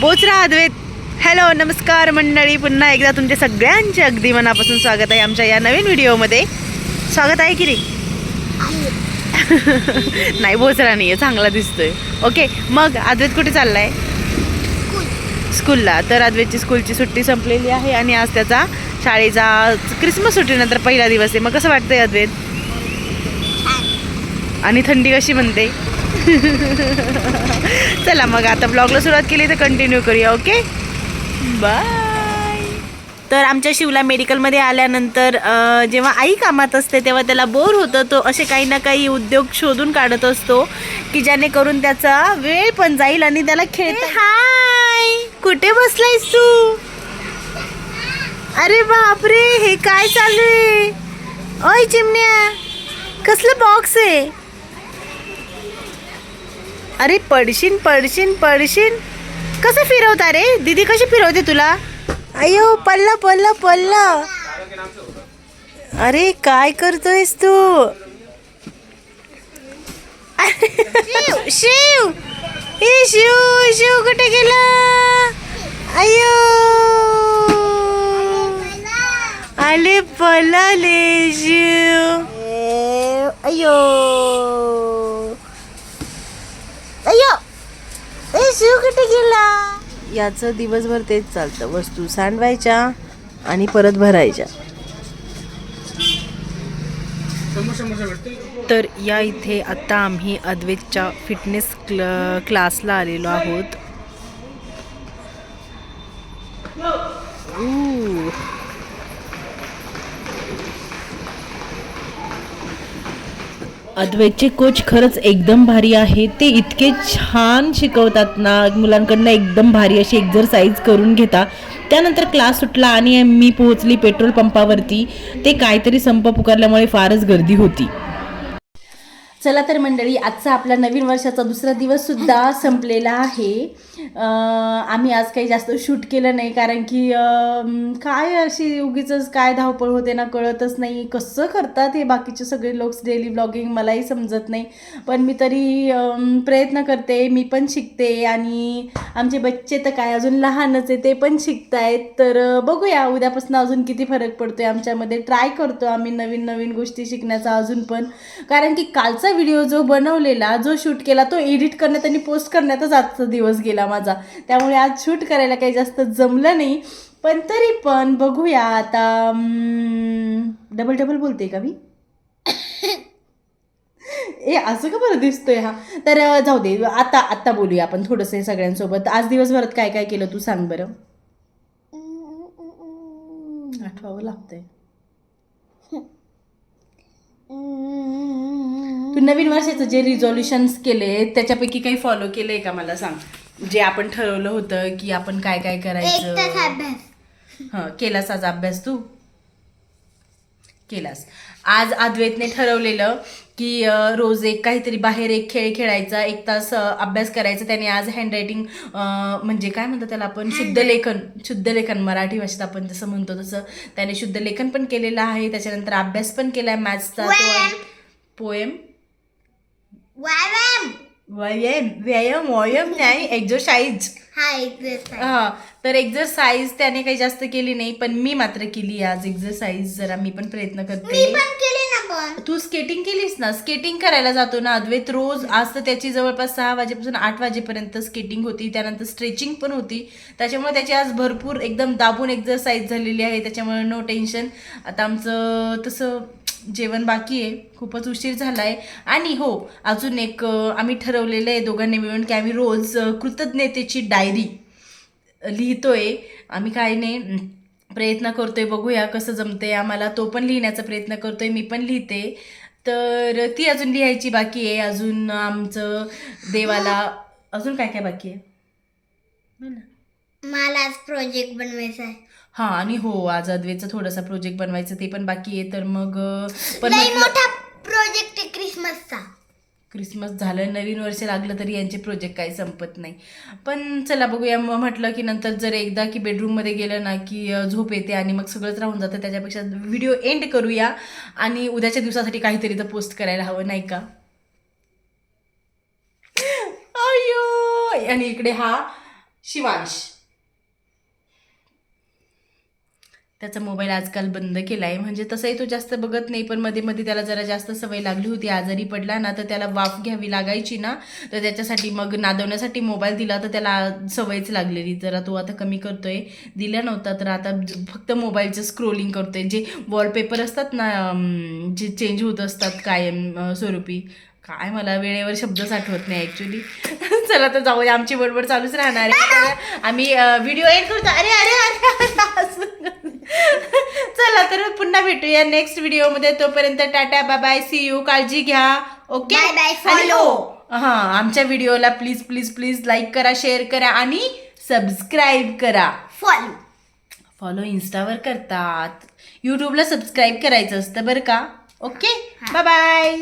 बोचरा अद्वैत. Hello नमस्कार मंडळी. पुन्हा एकदा तुमच्या सगळ्यांचे अगदी मनापासून स्वागत आहे आमच्या या नवीन व्हिडिओमध्ये. स्वागत आहे की रे नाही बोचरा नाही आहे चांगला दिसतोय. ओके मग अद्वैत कुठे चाललाय? स्कूलला तर अद्वैतची स्कूलची सुट्टी संपलेली आहे आणि आज त्याचा शाळेचा क्रिसमस सुट्टीनंतर पहिला दिवस आहे. मग कसं वाटतंय अद्वैत? आणि थंडी कशी म्हणते? चला मग आता ब्लॉगला सुरुवात केली तर कंटिन्यू करूया ओके बाय तर आमच्या शिवला मेडिकलमध्ये आल्यानंतर जेव्हा आई कामात असते तेव्हा त्याला बोर होतं. तो असे काही ना काही उद्योग शोधून काढत असतो की जेणेकरून त्याचा वेळ पण जाईल आणि त्याला खेळ हाय! कुठे बसलायस तू? अरे बापरे हे काय चालू आहे? ओय चिमण्या कसलं बॉक्स आहे? अरे पडशीन पडशीन पडशीन. कसं फिरवता रे? दीदी कशी फिरवते तुला? अयो पल्ला पल्ला पल्ला. अरे काय करतोयस तू? शिव शिव. हे शिव शिव कुठे गेला? अयो. आले पलाले शिव. अयो अय्यो ए शिव कुठे गेला? याचं दिवसभर तेच चालतं. वस्तू सांडवायच्या आणि परत भरायच्या. तर या इथे आता आम्ही अद्वैतच्या फिटनेस क्ल क्लासला आलेलो आहोत. अद्वैतचे कोच खरंच एकदम भारी आहे. ते इतके छान शिकवतात ना मुलांकडनं एकदम भारी अशी एक्झरसाईज करून घेता. त्यानंतर क्लास सुटला आणि मी पोहोचली पेट्रोल पंपावरती. ते काहीतरी संप पुकारल्यामुळे फारच गर्दी होती. चला तर मंडळी आजचा आपला नवीन वर्षाचा दुसरा दिवस सुद्धा संपलेला आहे. आम्ही आज काही जास्त शूट केलं नाही कारण की काय अशी उगीच काय धावपळ होते ना कळतच नाही. कसं करतात हे बाकीचे सगळे लोक डेली ब्लॉगिंग मलाही समजत नाही. पण मी तरी प्रयत्न करते मी पण शिकते आणि आमचे बच्चे तर काय अजून लहानच आहे ते पण शिकतायत. तर बघूया उद्यापासून अजून किती फरक पडतो आहे आमच्यामध्ये. ट्राय करतो आम्ही नवीन नवीन गोष्टी शिकण्याचा अजून पण. कारण की कालचा व्हिडिओ जो बनवलेला जो शूट केला तो एडिट करण्यात आणि पोस्ट करण्यातच आजचा दिवस गेला. माझा. त्यामुळे आज शूट करायला काही जास्त जमलं नाही. पण तरी पण बघूया आता डबल डबल बोलते का मी? ए असं का बरं दिसतोय हा? तर जाऊ दे आता आत्ता बोलूया आपण थोडंसं सगळ्यांसोबत. आज दिवसभरात काय काय केलं तू सांग बरं. आठवावं लागतंय. तू नवीन वर्षाचं जे रिझॉल्युशन्स केले त्याच्यापैकी काही फॉलो केलंय का मला सांग? जे आपण ठरवलं होतं की आपण काय काय करायचं. हं केलास आज अभ्यास तू? केलास. आज अद्वैतने ठरवलेलं की रोज एक काहीतरी बाहेर एक खेळ खेळायचा एक तास अभ्यास करायचा. त्याने आज हँडरायटिंग म्हणजे काय म्हणतो त्याला आपण? शुद्ध लेखन शुद्ध लेखन मराठी भाषेत आपण जसं म्हणतो तसं त्याने शुद्ध लेखन पण केलेलं आहे. त्याच्यानंतर अभ्यास पण केलाय मॅथ्सचा. व्यायाम. पोएम व्यायाम व्यायाम व्यायाम नाही एक्झरसाइज हा एक्सरसाइज हा तर एक्झरसाइज त्याने काही जास्त केली नाही पण मी मात्र केली आज एक्झरसाइज जरा मी पण प्रयत्न मी करते तू स्केटिंग केलीस ना? स्केटिंग करायला जातो ना अद्वैत. रोज आज तर त्याची जवळपास सहा वाजेपासून आठ वाजेपर्यंत स्केटिंग होती त्यानंतर स्ट्रेचिंग पण होती. त्याच्यामुळे त्याची आज भरपूर एकदम दाबून एक्झरसाइज झालेली आहे त्याच्यामुळे नो टेन्शन आता आमचं तसं जेवण बाकी आहे. खूपच उशीर झाला आहे आणि हो अजून एक आम्ही ठरवलेलं आहे दोघांनी मिळून की आम्ही रोज कृतज्ञतेची डायरी लिहितोय. आम्ही काय नाही प्रयत्न करतोय. बघूया कसं जमते आम्हाला तो पण लिहिण्याचा प्रयत्न करतोय मी पण लिहिते. तर ती अजून लिहायची बाकी आहे. अजून आमचं देवाला अजून काय काय बाकी आहे? ना. मला आज प्रोजेक्ट बनवायचा आहे. हां आणि हो आज अद्वेचं थोडासा प्रोजेक्ट बनवायचं ते पण बाकी आहे तर मग पण लई म्हटलं- मोठा प्रोजेक्ट आहे क्रिसमसचा क्रिसमस झालं नवीन वर्ष लागलं तरी यांचे प्रोजेक्ट काही संपत नाही. पण चला बघूया मग म्हटलं की नंतर जर एकदा की बेडरूममध्ये गेलं ना की अं, झोप येते आणि मग सगळंच राहून जातं त्याच्यापेक्षा व्हिडिओ एंड करूया आणि उद्याच्या दिवसासाठी काहीतरी तर पोस्ट करायला हवं नाही का? अयो आणि इकडे हा शिवांश. त्याचा मोबाईल आजकाल बंद केला आहे म्हणजे तसंही तो जास्त बघत नाही पण मध्ये मध्ये त्याला जरा जास्त सवय लागली होती. आजारी पडला ना तर त्याला वाफ घ्यावी लागायची ना. तर त्याच्यासाठी मग नादवण्यासाठी मोबाईल दिला तर त्याला सवयच लागलेली. जरा तो आता कमी करतोय. दिला नव्हता तर आता फक्त मोबाईलचं स्क्रोलिंग करतोय. जे वॉलपेपर असतात ना जे चेंज होत असतात कायम स्वरूपी काय मला वेळेवर शब्दच आठवत नाही ॲक्च्युली चला तर जाऊया आमची बडबड चालूच राहणार आहे. आम्ही व्हिडिओ एंड करतो अरे अरे अरे. चला तर पुन्हा भेटूया नेक्स्ट व्हिडिओमध्ये तोपर्यंत tata bye bye see you काळजी घ्या. ओके Bye bye, आणि follow. हो, हां आमच्या व्हिडिओला प्लीज प्लीज प्लीज लाईक करा शेअर करा आणि सबस्क्राईब करा. फॉलो फॉलो इन्स्टावर करतात. यूट्यूबला सबस्क्राईब करायचं असतं बरं का? Okay bye bye